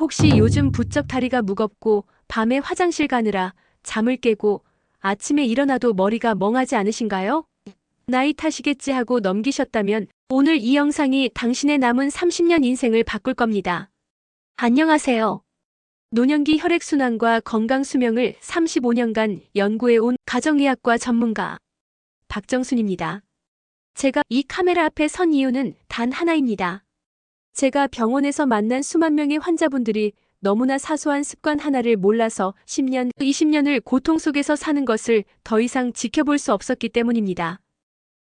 혹시 요즘 부쩍 다리가 무겁고 밤에 화장실 가느라 잠을 깨고 아침에 일어나도 머리가 멍하지 않으신가요? 나이 탓이겠지 하고 넘기셨다면 오늘 이 영상이 당신의 남은 30년 인생을 바꿀 겁니다. 안녕하세요. 노년기 혈액순환과 건강 수명을 35년간 연구해 온 가정의학과 전문가 박정순입니다. 제가 이 카메라 앞에 선 이유는 단 하나입니다. 제가 병원에서 만난 수만 명의 환자분들이 너무나 사소한 습관 하나를 몰라서 10년, 20년을 고통 속에서 사는 것을 더 이상 지켜볼 수 없었기 때문입니다.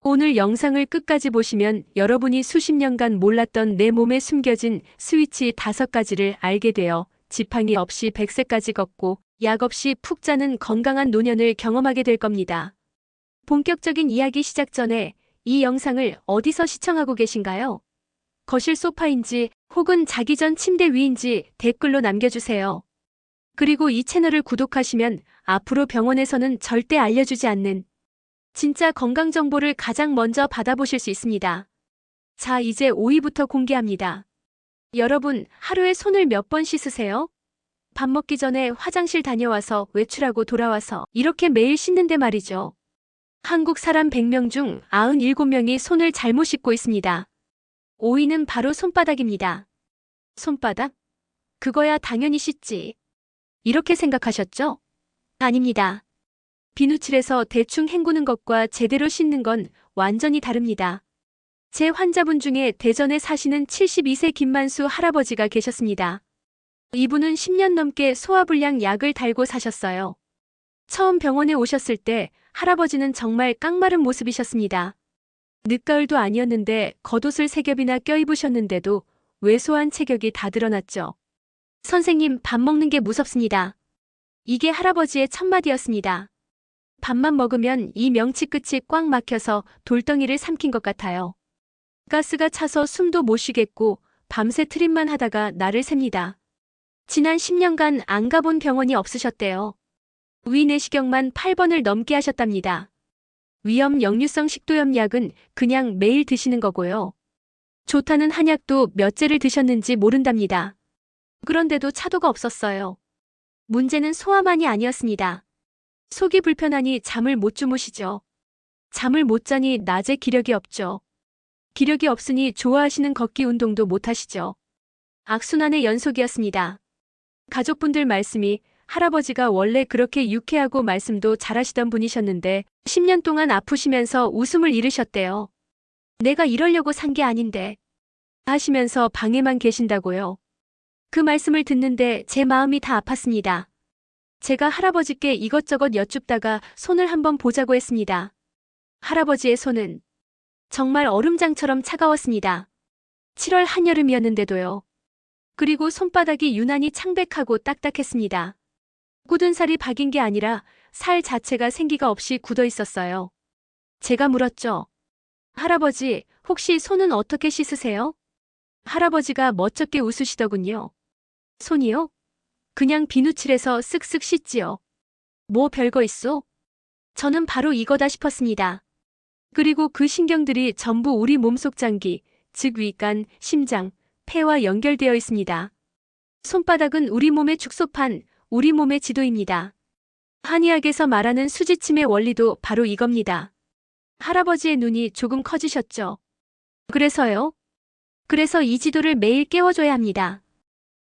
오늘 영상을 끝까지 보시면 여러분이 수십 년간 몰랐던 내 몸에 숨겨진 스위치 다섯 가지를 알게 되어 지팡이 없이 100세까지 걷고 약 없이 푹 자는 건강한 노년을 경험하게 될 겁니다. 본격적인 이야기 시작 전에 이 영상을 어디서 시청하고 계신가요? 거실 소파인지 혹은 자기 전 침대 위인지 댓글로 남겨주세요. 그리고 이 채널을 구독하시면 앞으로 병원에서는 절대 알려주지 않는 진짜 건강 정보를 가장 먼저 받아보실 수 있습니다. 자, 이제 5위부터 공개합니다. 여러분, 하루에 손을 몇 번 씻으세요? 밥 먹기 전에 화장실 다녀와서 외출하고 돌아와서 이렇게 매일 씻는데 말이죠. 한국 사람 100명 중 97명이 손을 잘못 씻고 있습니다. 5위는 바로 손바닥입니다. 손바닥? 그거야 당연히 씻지. 이렇게 생각하셨죠? 아닙니다. 비누칠해서 대충 헹구는 것과 제대로 씻는 건 완전히 다릅니다. 제 환자분 중에 대전에 사시는 72세 김만수 할아버지가 계셨습니다. 이분은 10년 넘게 소화불량 약을 달고 사셨어요. 처음 병원에 오셨을 때 할아버지는 정말 깡마른 모습이셨습니다. 늦가을도 아니었는데 겉옷을 세 겹이나 껴입으셨는데도 왜소한 체격이 다 드러났죠. 선생님, 밥 먹는 게 무섭습니다. 이게 할아버지의 첫마디였습니다. 밥만 먹으면 이 명치 끝이 꽉 막혀서 돌덩이를 삼킨 것 같아요. 가스가 차서 숨도 못 쉬겠고 밤새 트림만 하다가 나를 셉니다. 지난 10년간 안 가본 병원이 없으셨대요. 위 내시경만 8번을 넘게 하셨답니다. 위염 역류성 식도염 약은 그냥 매일 드시는 거고요. 좋다는 한약도 몇 제를 드셨는지 모른답니다. 그런데도 차도가 없었어요. 문제는 소화만이 아니었습니다. 속이 불편하니 잠을 못 주무시죠. 잠을 못 자니 낮에 기력이 없죠. 기력이 없으니 좋아하시는 걷기 운동도 못 하시죠. 악순환의 연속이었습니다. 가족분들 말씀이 할아버지가 원래 그렇게 유쾌하고 말씀도 잘하시던 분이셨는데 10년 동안 아프시면서 웃음을 잃으셨대요. 내가 이러려고 산 게 아닌데 하시면서 방에만 계신다고요. 그 말씀을 듣는데 제 마음이 다 아팠습니다. 제가 할아버지께 이것저것 여쭙다가 손을 한번 보자고 했습니다. 할아버지의 손은 정말 얼음장처럼 차가웠습니다. 7월 한여름이었는데도요. 그리고 손바닥이 유난히 창백하고 딱딱했습니다. 굳은 살이 박인 게 아니라 살 자체가 생기가 없이 굳어 있었어요. 제가 물었죠. 할아버지, 혹시 손은 어떻게 씻으세요? 할아버지가 멋쩍게 웃으시더군요. 손이요? 그냥 비누칠해서 쓱쓱 씻지요. 뭐 별거 있어? 저는 바로 이거다 싶었습니다. 그리고 그 신경들이 전부 우리 몸속 장기, 즉 위간, 심장, 폐와 연결되어 있습니다. 손바닥은 우리 몸의 축소판, 우리 몸의 지도입니다. 한의학에서 말하는 수지침의 원리도 바로 이겁니다. 할아버지의 눈이 조금 커지셨죠. 그래서요? 그래서 이 지도를 매일 깨워줘야 합니다.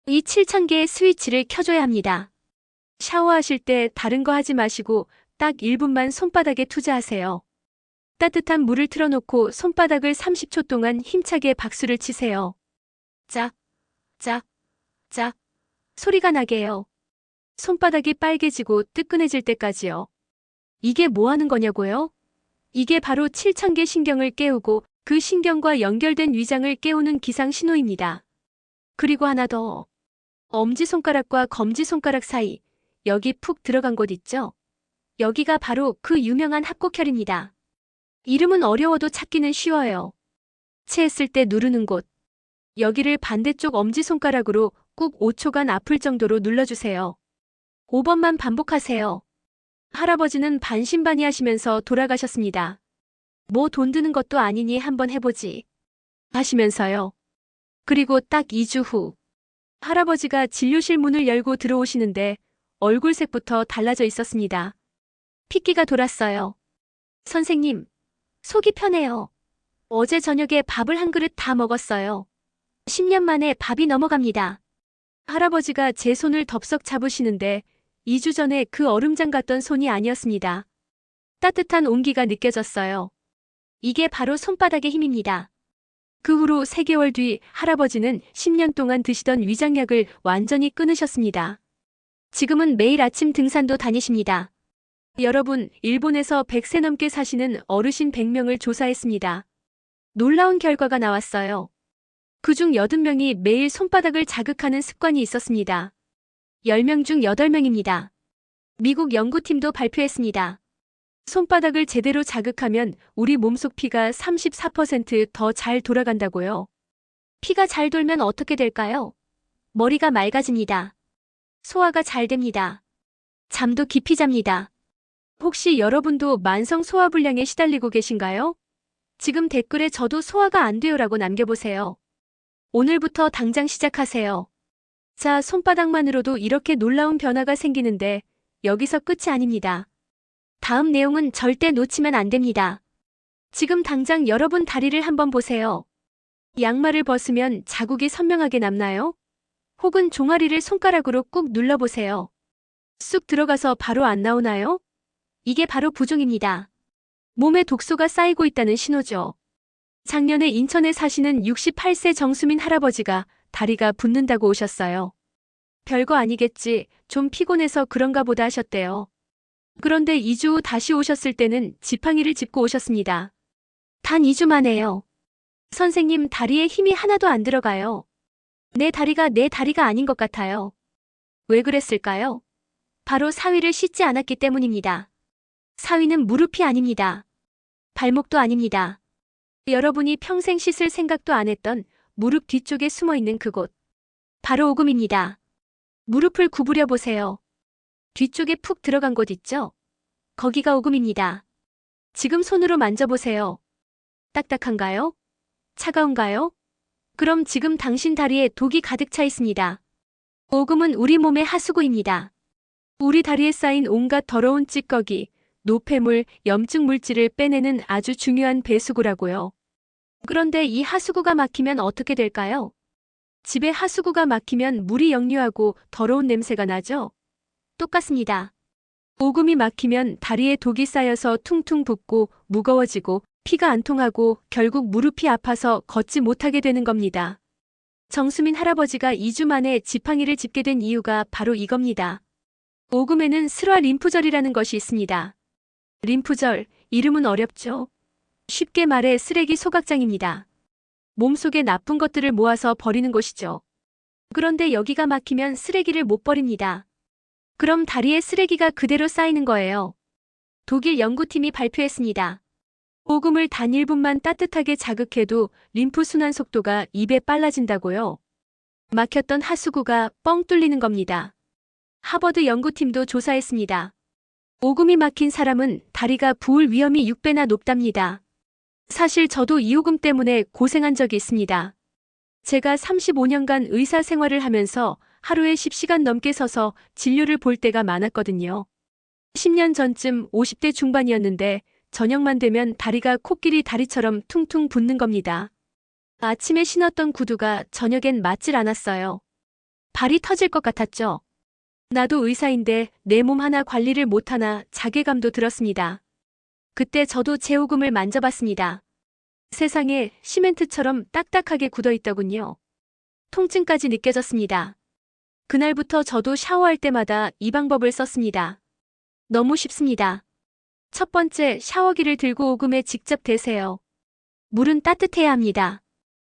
이 7,000개의 스위치를 켜줘야 합니다. 샤워하실 때 다른 거 하지 마시고 딱 1분만 손바닥에 투자하세요. 따뜻한 물을 틀어놓고 손바닥을 30초 동안 힘차게 박수를 치세요. 짝, 짝, 짝. 소리가 나게요. 손바닥이 빨개지고 뜨끈해질 때까지요. 이게 뭐 하는 거냐고요? 이게 바로 7,000개 신경을 깨우고 그 신경과 연결된 위장을 깨우는 기상 신호입니다. 그리고 하나 더. 엄지손가락과 검지손가락 사이, 여기 푹 들어간 곳 있죠? 여기가 바로 그 유명한 합곡혈입니다. 이름은 어려워도 찾기는 쉬워요. 체했을 때 누르는 곳. 여기를 반대쪽 엄지손가락으로 꾹 5초간 아플 정도로 눌러주세요. 5번만 반복하세요. 할아버지는 반신반의하시면서 돌아가셨습니다. 뭐 돈 드는 것도 아니니 한번 해보지. 하시면서요. 그리고 딱 2주 후. 할아버지가 진료실 문을 열고 들어오시는데 얼굴색부터 달라져 있었습니다. 핏기가 돌았어요. 선생님, 속이 편해요. 어제 저녁에 밥을 한 그릇 다 먹었어요. 10년 만에 밥이 넘어갑니다. 할아버지가 제 손을 덥석 잡으시는데 2주 전에 그 얼음장 같던 손이 아니었습니다. 따뜻한 온기가 느껴졌어요. 이게 바로 손바닥의 힘입니다. 그 후로 3개월 뒤 할아버지는 10년 동안 드시던 위장약을 완전히 끊으셨습니다. 지금은 매일 아침 등산도 다니십니다. 여러분, 일본에서 100세 넘게 사시는 어르신 100명을 조사했습니다. 놀라운 결과가 나왔어요. 그중 80명이 매일 손바닥을 자극하는 습관이 있었습니다. 10명 중 8명입니다. 미국 연구팀도 발표했습니다. 손바닥을 제대로 자극하면 우리 몸속 피가 34%더 잘 돌아간다고요. 피가 잘 돌면 어떻게 될까요? 머리가 맑아집니다. 소화가 잘 됩니다. 잠도 깊이 잡니다. 혹시 여러분도 만성 소화불량에 시달리고 계신가요? 지금 댓글에 저도 소화가 안 돼요라고 남겨보세요. 오늘부터 당장 시작하세요. 자, 손바닥만으로도 이렇게 놀라운 변화가 생기는데 여기서 끝이 아닙니다. 다음 내용은 절대 놓치면 안 됩니다. 지금 당장 여러분 다리를 한번 보세요. 양말을 벗으면 자국이 선명하게 남나요? 혹은 종아리를 손가락으로 꾹 눌러보세요. 쑥 들어가서 바로 안 나오나요? 이게 바로 부종입니다. 몸에 독소가 쌓이고 있다는 신호죠. 작년에 인천에 사시는 68세 정수민 할아버지가 다리가 붓는다고 오셨어요. 별거 아니겠지, 좀 피곤해서 그런가 보다 하셨대요. 그런데 2주 후 다시 오셨을 때는 지팡이를 짚고 오셨습니다. 단 2주 만에요. 선생님 다리에 힘이 하나도 안 들어가요. 내 다리가 내 다리가 아닌 것 같아요. 왜 그랬을까요? 바로 사위를 씻지 않았기 때문입니다. 사위는 무릎이 아닙니다. 발목도 아닙니다. 여러분이 평생 씻을 생각도 안 했던 무릎 뒤쪽에 숨어 있는 그곳. 바로 오금입니다. 무릎을 구부려 보세요. 뒤쪽에 푹 들어간 곳 있죠? 거기가 오금입니다. 지금 손으로 만져보세요. 딱딱한가요? 차가운가요? 그럼 지금 당신 다리에 독이 가득 차 있습니다. 오금은 우리 몸의 하수구입니다. 우리 다리에 쌓인 온갖 더러운 찌꺼기, 노폐물, 염증 물질을 빼내는 아주 중요한 배수구라고요. 그런데 이 하수구가 막히면 어떻게 될까요? 집에 하수구가 막히면 물이 역류하고 더러운 냄새가 나죠? 똑같습니다. 오금이 막히면 다리에 독이 쌓여서 퉁퉁 붓고 무거워지고 피가 안 통하고 결국 무릎이 아파서 걷지 못하게 되는 겁니다. 정수민 할아버지가 2주 만에 지팡이를 짚게 된 이유가 바로 이겁니다. 오금에는 슬화 림프절이라는 것이 있습니다. 림프절, 이름은 어렵죠? 쉽게 말해 쓰레기 소각장입니다. 몸속에 나쁜 것들을 모아서 버리는 곳이죠. 그런데 여기가 막히면 쓰레기를 못 버립니다. 그럼 다리에 쓰레기가 그대로 쌓이는 거예요. 독일 연구팀이 발표했습니다. 오금을 단 1분만 따뜻하게 자극해도 림프 순환 속도가 2배 빨라진다고요. 막혔던 하수구가 뻥 뚫리는 겁니다. 하버드 연구팀도 조사했습니다. 오금이 막힌 사람은 다리가 부을 위험이 6배나 높답니다. 사실 저도 이 오금 때문에 고생한 적이 있습니다. 제가 35년간 의사 생활을 하면서 하루에 10시간 넘게 서서 진료를 볼 때가 많았거든요. 10년 전쯤 50대 중반이었는데 저녁만 되면 다리가 코끼리 다리처럼 퉁퉁 붓는 겁니다. 아침에 신었던 구두가 저녁엔 맞질 않았어요. 발이 터질 것 같았죠. 나도 의사인데 내 몸 하나 관리를 못하나 자괴감도 들었습니다. 그때 저도 제 오금을 만져봤습니다. 세상에 시멘트처럼 딱딱하게 굳어 있더군요. 통증까지 느껴졌습니다. 그날부터 저도 샤워할 때마다 이 방법을 썼습니다. 너무 쉽습니다. 첫 번째, 샤워기를 들고 오금에 직접 대세요. 물은 따뜻해야 합니다.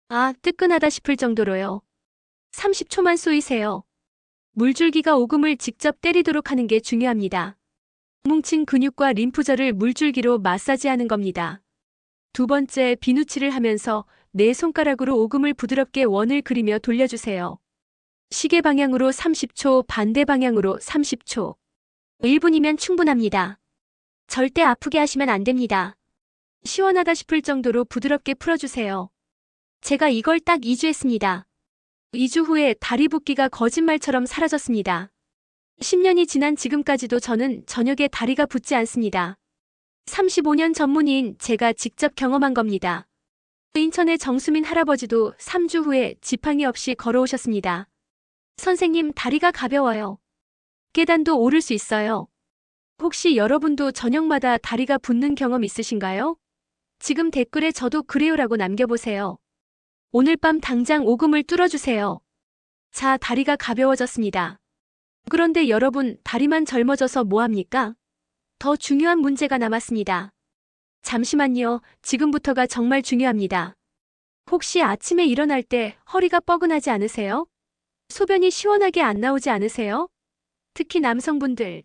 아, 뜨끈하다 싶을 정도로요. 30초만 쏘이세요. 물줄기가 오금을 직접 때리도록 하는 게 중요합니다. 뭉친 근육과 림프절을 물줄기로 마사지하는 겁니다. 두 번째, 비누칠을 하면서 내 손가락으로 오금을 부드럽게 원을 그리며 돌려주세요. 시계 방향으로 30초, 반대 방향으로 30초. 1분이면 충분합니다. 절대 아프게 하시면 안 됩니다. 시원하다 싶을 정도로 부드럽게 풀어주세요. 제가 이걸 딱 2주 했습니다. 2주 후에 다리 붓기가 거짓말처럼 사라졌습니다. 10년이 지난 지금까지도 저는 저녁에 다리가 붓지 않습니다. 35년 전문의인 제가 직접 경험한 겁니다. 인천의 정수민 할아버지도 3주 후에 지팡이 없이 걸어오셨습니다. 선생님, 다리가 가벼워요. 계단도 오를 수 있어요. 혹시 여러분도 저녁마다 다리가 붓는 경험 있으신가요? 지금 댓글에 저도 그래요라고 남겨보세요. 오늘 밤 당장 오금을 뚫어주세요. 자, 다리가 가벼워졌습니다. 그런데 여러분, 다리만 젊어져서 뭐합니까? 더 중요한 문제가 남았습니다. 잠시만요. 지금부터가 정말 중요합니다. 혹시 아침에 일어날 때 허리가 뻐근하지 않으세요? 소변이 시원하게 안 나오지 않으세요? 특히 남성분들,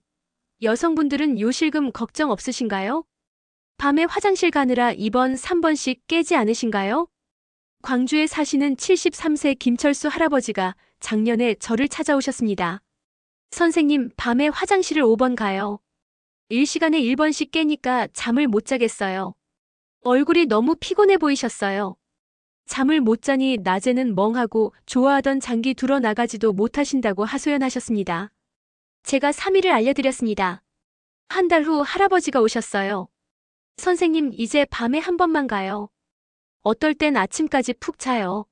여성분들은 요실금 걱정 없으신가요? 밤에 화장실 가느라 2번, 3번씩 깨지 않으신가요? 광주에 사시는 73세 김철수 할아버지가 작년에 저를 찾아오셨습니다. 선생님, 밤에 화장실을 5번 가요. 일시간에 1번씩 깨니까 잠을 못 자겠어요. 얼굴이 너무 피곤해 보이셨어요. 잠을 못 자니 낮에는 멍하고 좋아하던 장기 들어 나가지도 못하신다고 하소연하셨습니다. 제가 3일을 알려드렸습니다. 한 달 후 할아버지가 오셨어요. 선생님, 이제 밤에 한 번만 가요. 어떨 땐 아침까지 푹 자요.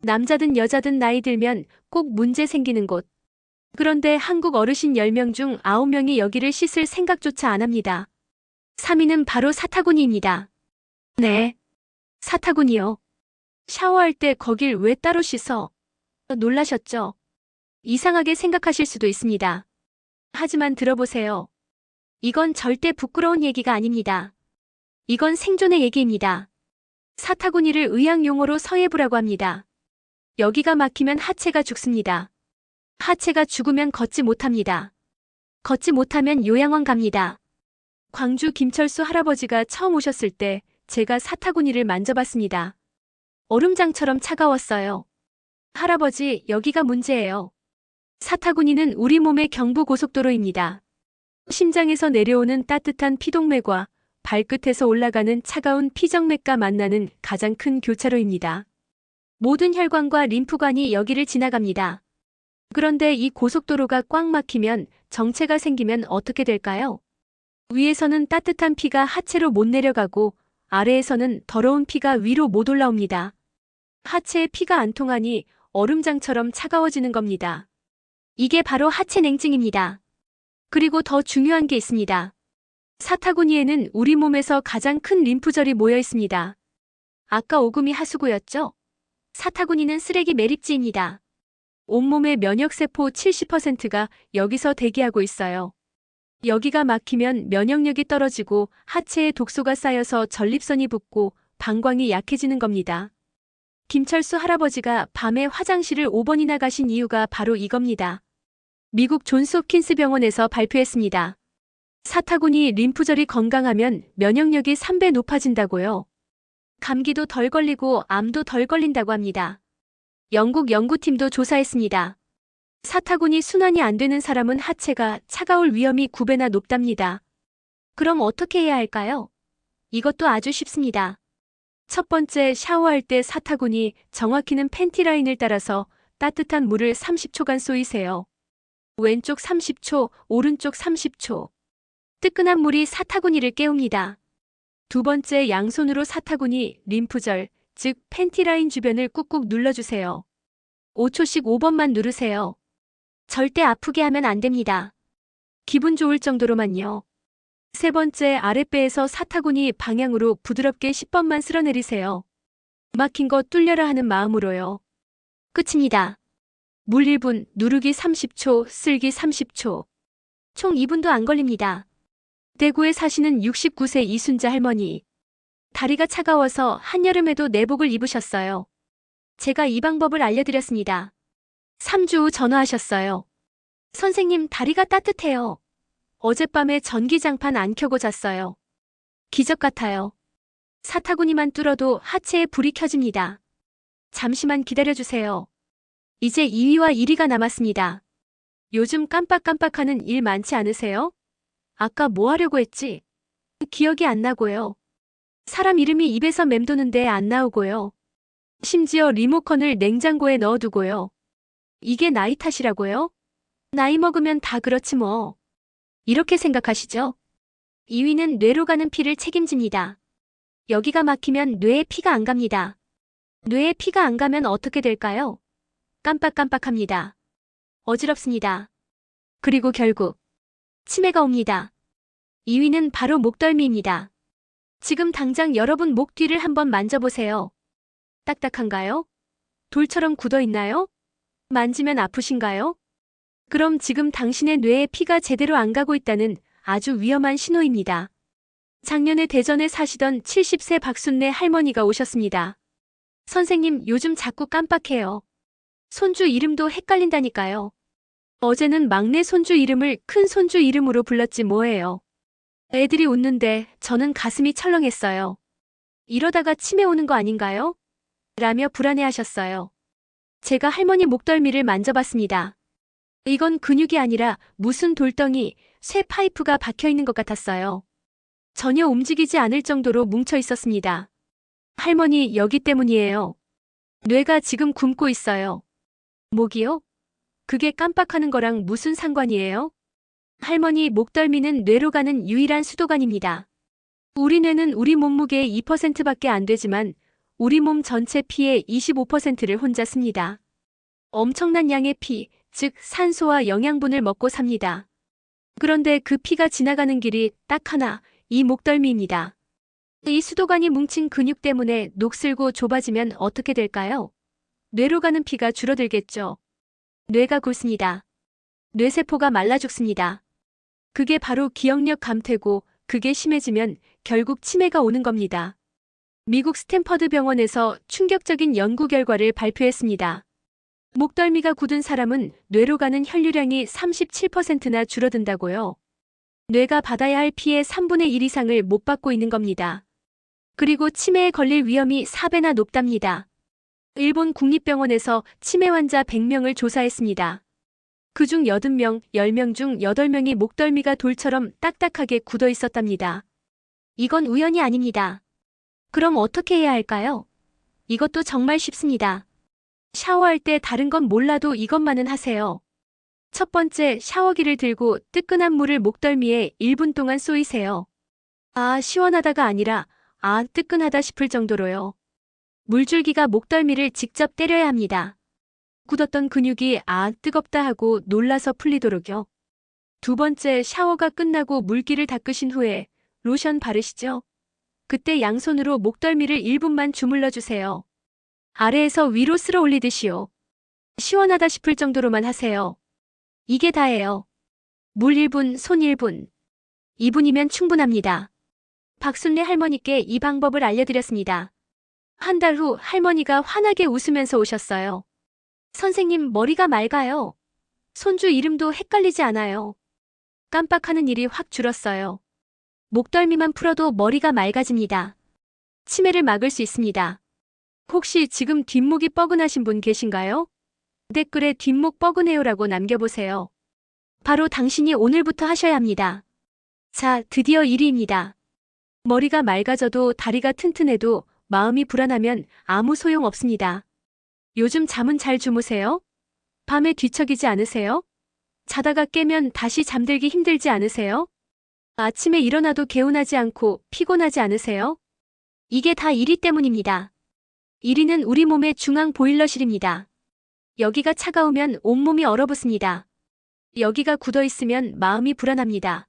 남자든 여자든 나이 들면 꼭 문제 생기는 곳. 그런데 한국 어르신 10명 중 9명이 여기를 씻을 생각조차 안 합니다. 3위는 바로 사타구니입니다. 네. 사타구니요. 샤워할 때 거길 왜 따로 씻어? 놀라셨죠? 이상하게 생각하실 수도 있습니다. 하지만 들어보세요. 이건 절대 부끄러운 얘기가 아닙니다. 이건 생존의 얘기입니다. 사타구니를 의학 용어로 서예부라고 합니다. 여기가 막히면 하체가 죽습니다. 하체가 죽으면 걷지 못합니다. 걷지 못하면 요양원 갑니다. 광주 김철수 할아버지가 처음 오셨을 때 제가 사타구니를 만져봤습니다. 얼음장처럼 차가웠어요. 할아버지, 여기가 문제예요. 사타구니는 우리 몸의 경부 고속도로입니다. 심장에서 내려오는 따뜻한 피동맥과 발끝에서 올라가는 차가운 피정맥과 만나는 가장 큰 교차로입니다. 모든 혈관과 림프관이 여기를 지나갑니다. 그런데 이 고속도로가 꽉 막히면 정체가 생기면 어떻게 될까요? 위에서는 따뜻한 피가 하체로 못 내려가고 아래에서는 더러운 피가 위로 못 올라옵니다. 하체에 피가 안 통하니 얼음장처럼 차가워지는 겁니다. 이게 바로 하체 냉증입니다. 그리고 더 중요한 게 있습니다. 사타구니에는 우리 몸에서 가장 큰 림프절이 모여 있습니다. 아까 오금이 하수구였죠? 사타구니는 쓰레기 매립지입니다. 온몸의 면역세포 70%가 여기서 대기하고 있어요. 여기가 막히면 면역력이 떨어지고 하체에 독소가 쌓여서 전립선이 붓고 방광이 약해지는 겁니다. 김철수 할아버지가 밤에 화장실을 5번이나 가신 이유가 바로 이겁니다. 미국 존스 홉킨스 병원에서 발표했습니다. 사타구니 림프절이 건강하면 면역력이 3배 높아진다고요. 감기도 덜 걸리고 암도 덜 걸린다고 합니다. 영국 연구팀도 조사했습니다. 사타구니 순환이 안 되는 사람은 하체가 차가울 위험이 9배나 높답니다. 그럼 어떻게 해야 할까요? 이것도 아주 쉽습니다. 첫 번째, 샤워할 때 사타구니, 정확히는 팬티 라인을 따라서 따뜻한 물을 30초간 쏘이세요. 왼쪽 30초, 오른쪽 30초. 뜨끈한 물이 사타구니를 깨웁니다. 두 번째, 양손으로 사타구니, 림프절, 즉 팬티 라인 주변을 꾹꾹 눌러주세요. 5초씩 5번만 누르세요. 절대 아프게 하면 안 됩니다. 기분 좋을 정도로만요. 세 번째 아랫배에서 사타구니 방향으로 부드럽게 10번만 쓸어내리세요. 막힌 거 뚫려라 하는 마음으로요. 끝입니다. 물 1분, 누르기 30초, 쓸기 30초. 총 2분도 안 걸립니다. 대구에 사시는 69세 이순자 할머니. 다리가 차가워서 한여름에도 내복을 입으셨어요. 제가 이 방법을 알려드렸습니다. 3주 후 전화하셨어요. 선생님, 다리가 따뜻해요. 어젯밤에 전기장판 안 켜고 잤어요. 기적 같아요. 사타구니만 뚫어도 하체에 불이 켜집니다. 잠시만 기다려주세요. 이제 2위와 1위가 남았습니다. 요즘 깜빡깜빡하는 일 많지 않으세요? 아까 뭐 하려고 했지? 기억이 안 나고요. 사람 이름이 입에서 맴도는데 안 나오고요. 심지어 리모컨을 냉장고에 넣어두고요. 이게 나이 탓이라고요? 나이 먹으면 다 그렇지 뭐. 이렇게 생각하시죠? 2위는 뇌로 가는 피를 책임집니다. 여기가 막히면 뇌에 피가 안 갑니다. 뇌에 피가 안 가면 어떻게 될까요? 깜빡깜빡합니다. 어지럽습니다. 그리고 결국 치매가 옵니다. 2위는 바로 목덜미입니다. 지금 당장 여러분 목 뒤를 한번 만져보세요. 딱딱한가요? 돌처럼 굳어 있나요? 만지면 아프신가요? 그럼 지금 당신의 뇌에 피가 제대로 안 가고 있다는 아주 위험한 신호입니다. 작년에 대전에 사시던 70세 박순내 할머니가 오셨습니다. 선생님, 요즘 자꾸 깜빡해요. 손주 이름도 헷갈린다니까요. 어제는 막내 손주 이름을 큰 손주 이름으로 불렀지 뭐예요. 애들이 웃는데 저는 가슴이 철렁했어요. 이러다가 치매 오는 거 아닌가요? 라며 불안해하셨어요. 제가 할머니 목덜미를 만져봤습니다. 이건 근육이 아니라 무슨 돌덩이, 쇠 파이프가 박혀 있는 것 같았어요. 전혀 움직이지 않을 정도로 뭉쳐 있었습니다. 할머니, 여기 때문이에요. 뇌가 지금 굶고 있어요. 목이요? 그게 깜빡하는 거랑 무슨 상관이에요? 할머니 목덜미는 뇌로 가는 유일한 수도관입니다. 우리 뇌는 우리 몸무게의 2%밖에 안 되지만 우리 몸 전체 피의 25%를 혼자 씁니다. 엄청난 양의 피, 즉 산소와 영양분을 먹고 삽니다. 그런데 그 피가 지나가는 길이 딱 하나, 이 목덜미입니다. 이 수도관이 뭉친 근육 때문에 녹슬고 좁아지면 어떻게 될까요? 뇌로 가는 피가 줄어들겠죠. 뇌가 굳습니다. 뇌세포가 말라 죽습니다. 그게 바로 기억력 감퇴고 그게 심해지면 결국 치매가 오는 겁니다. 미국 스탠퍼드 병원에서 충격적인 연구 결과를 발표했습니다. 목덜미가 굳은 사람은 뇌로 가는 혈류량이 37%나 줄어든다고요. 뇌가 받아야 할 피의 3분의 1 이상을 못 받고 있는 겁니다. 그리고 치매에 걸릴 위험이 4배나 높답니다. 일본 국립병원에서 치매 환자 100명을 조사했습니다. 그중 80명, 10명 중 8명이 목덜미가 돌처럼 딱딱하게 굳어 있었답니다. 이건 우연이 아닙니다. 그럼 어떻게 해야 할까요? 이것도 정말 쉽습니다. 샤워할 때 다른 건 몰라도 이것만은 하세요. 첫 번째, 샤워기를 들고 뜨끈한 물을 목덜미에 1분 동안 쏘이세요. 아, 시원하다가 아니라, 아, 뜨끈하다 싶을 정도로요. 물줄기가 목덜미를 직접 때려야 합니다. 굳었던 근육이 아, 뜨겁다 하고 놀라서 풀리도록요. 두 번째, 샤워가 끝나고 물기를 닦으신 후에 로션 바르시죠? 그때 양손으로 목덜미를 1분만 주물러 주세요. 아래에서 위로 쓸어 올리듯이요. 시원하다 싶을 정도로만 하세요. 이게 다예요. 물 1분, 손 1분. 2분이면 충분합니다. 박순례 할머니께 이 방법을 알려드렸습니다. 한 달 후 할머니가 환하게 웃으면서 오셨어요. 선생님, 머리가 맑아요. 손주 이름도 헷갈리지 않아요. 깜빡하는 일이 확 줄었어요. 목덜미만 풀어도 머리가 맑아집니다. 치매를 막을 수 있습니다. 혹시 지금 뒷목이 뻐근하신 분 계신가요? 댓글에 뒷목 뻐근해요라고 남겨보세요. 바로 당신이 오늘부터 하셔야 합니다. 자, 드디어 1위입니다. 머리가 맑아져도 다리가 튼튼해도 마음이 불안하면 아무 소용 없습니다. 요즘 잠은 잘 주무세요? 밤에 뒤척이지 않으세요? 자다가 깨면 다시 잠들기 힘들지 않으세요? 아침에 일어나도 개운하지 않고 피곤하지 않으세요? 이게 다 1위 때문입니다. 1위는 우리 몸의 중앙 보일러실입니다. 여기가 차가우면 온몸이 얼어붙습니다. 여기가 굳어 있으면 마음이 불안합니다.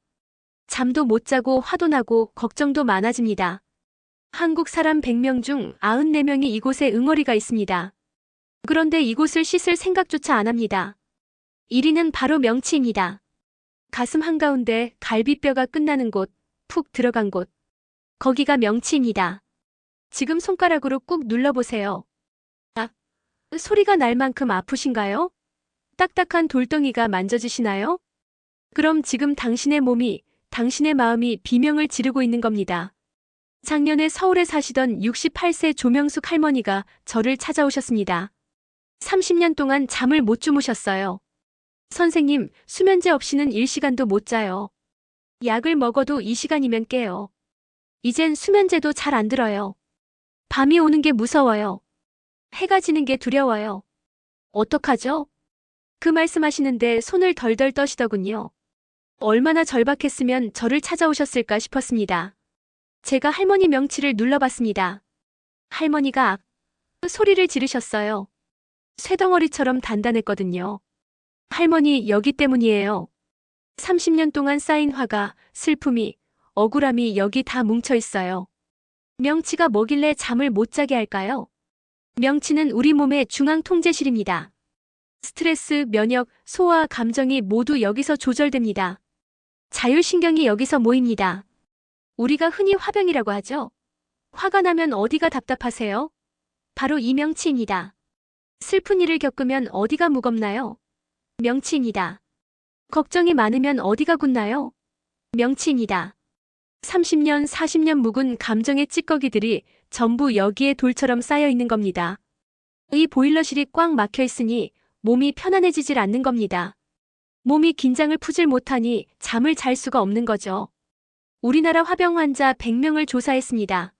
잠도 못 자고 화도 나고 걱정도 많아집니다. 한국 사람 100명 중 94명이 이곳에 응어리가 있습니다. 그런데 이곳을 씻을 생각조차 안 합니다. 1위는 바로 명치입니다. 가슴 한가운데 갈비뼈가 끝나는 곳, 푹 들어간 곳. 거기가 명치입니다. 지금 손가락으로 꾹 눌러보세요. 아, 소리가 날 만큼 아프신가요? 딱딱한 돌덩이가 만져지시나요? 그럼 지금 당신의 몸이, 당신의 마음이 비명을 지르고 있는 겁니다. 작년에 서울에 사시던 68세 조명숙 할머니가 저를 찾아오셨습니다. 30년 동안 잠을 못 주무셨어요. 선생님, 수면제 없이는 1시간도 못 자요. 약을 먹어도 2시간이면 깨요. 이젠 수면제도 잘 안 들어요. 밤이 오는 게 무서워요. 해가 지는 게 두려워요. 어떡하죠? 그 말씀하시는데 손을 덜덜 떠시더군요. 얼마나 절박했으면 저를 찾아오셨을까 싶었습니다. 제가 할머니 명치를 눌러봤습니다. 할머니가 악 소리를 지르셨어요. 쇠덩어리처럼 단단했거든요. 할머니 여기 때문이에요. 30년 동안 쌓인 화가, 슬픔이, 억울함이 여기 다 뭉쳐 있어요. 명치가 뭐길래 잠을 못 자게 할까요? 명치는 우리 몸의 중앙 통제실입니다. 스트레스, 면역, 소화, 감정이 모두 여기서 조절됩니다. 자율신경이 여기서 모입니다. 우리가 흔히 화병이라고 하죠. 화가 나면 어디가 답답하세요? 바로 이 명치입니다. 슬픈 일을 겪으면 어디가 무겁나요? 명치입니다. 걱정이 많으면 어디가 굳나요? 명치입니다. 30년, 40년 묵은 감정의 찌꺼기들이 전부 여기에 돌처럼 쌓여 있는 겁니다. 이 보일러실이 꽉 막혀 있으니 몸이 편안해지질 않는 겁니다. 몸이 긴장을 푸질 못하니 잠을 잘 수가 없는 거죠. 우리나라 화병 환자 100명을 조사했습니다.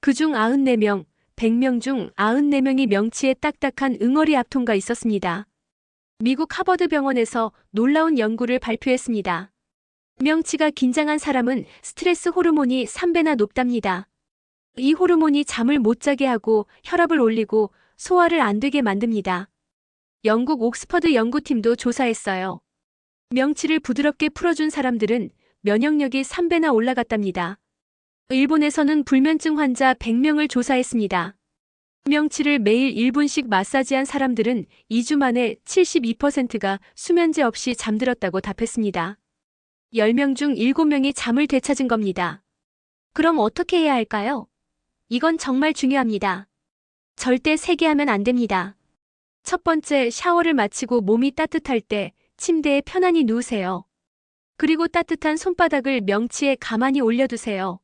그중 94명, 100명 중 94명이 명치에 딱딱한 응어리 압통가 있었습니다. 미국 하버드 병원에서 놀라운 연구를 발표했습니다. 명치가 긴장한 사람은 스트레스 호르몬이 3배나 높답니다. 이 호르몬이 잠을 못 자게 하고 혈압을 올리고 소화를 안 되게 만듭니다. 영국 옥스퍼드 연구팀도 조사했어요. 명치를 부드럽게 풀어준 사람들은 면역력이 3배나 올라갔답니다. 일본에서는 불면증 환자 100명을 조사했습니다. 명치를 매일 1분씩 마사지한 사람들은 2주 만에 72%가 수면제 없이 잠들었다고 답했습니다. 10명 중 7명이 잠을 되찾은 겁니다. 그럼 어떻게 해야 할까요? 이건 정말 중요합니다. 절대 세게 하면 안 됩니다. 첫 번째, 샤워를 마치고 몸이 따뜻할 때 침대에 편안히 누우세요. 그리고 따뜻한 손바닥을 명치에 가만히 올려두세요.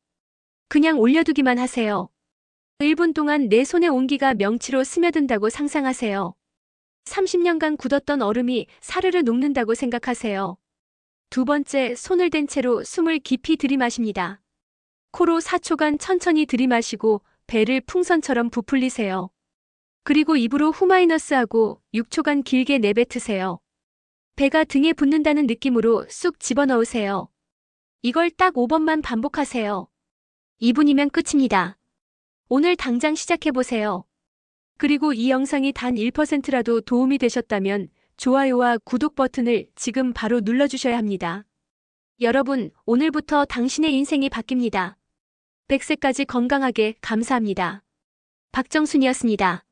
그냥 올려두기만 하세요. 1분 동안 내 손의 온기가 명치로 스며든다고 상상하세요. 30년간 굳었던 얼음이 사르르 녹는다고 생각하세요. 두 번째, 손을 댄 채로 숨을 깊이 들이마십니다. 코로 4초간 천천히 들이마시고 배를 풍선처럼 부풀리세요. 그리고 입으로 후마이너스하고 6초간 길게 내뱉으세요. 배가 등에 붙는다는 느낌으로 쑥 집어넣으세요. 이걸 딱 5번만 반복하세요. 2분이면 끝입니다. 오늘 당장 시작해보세요. 그리고 이 영상이 단 1%라도 도움이 되셨다면 좋아요와 구독 버튼을 지금 바로 눌러주셔야 합니다. 여러분, 오늘부터 당신의 인생이 바뀝니다. 100세까지 건강하게 감사합니다. 박정순이었습니다.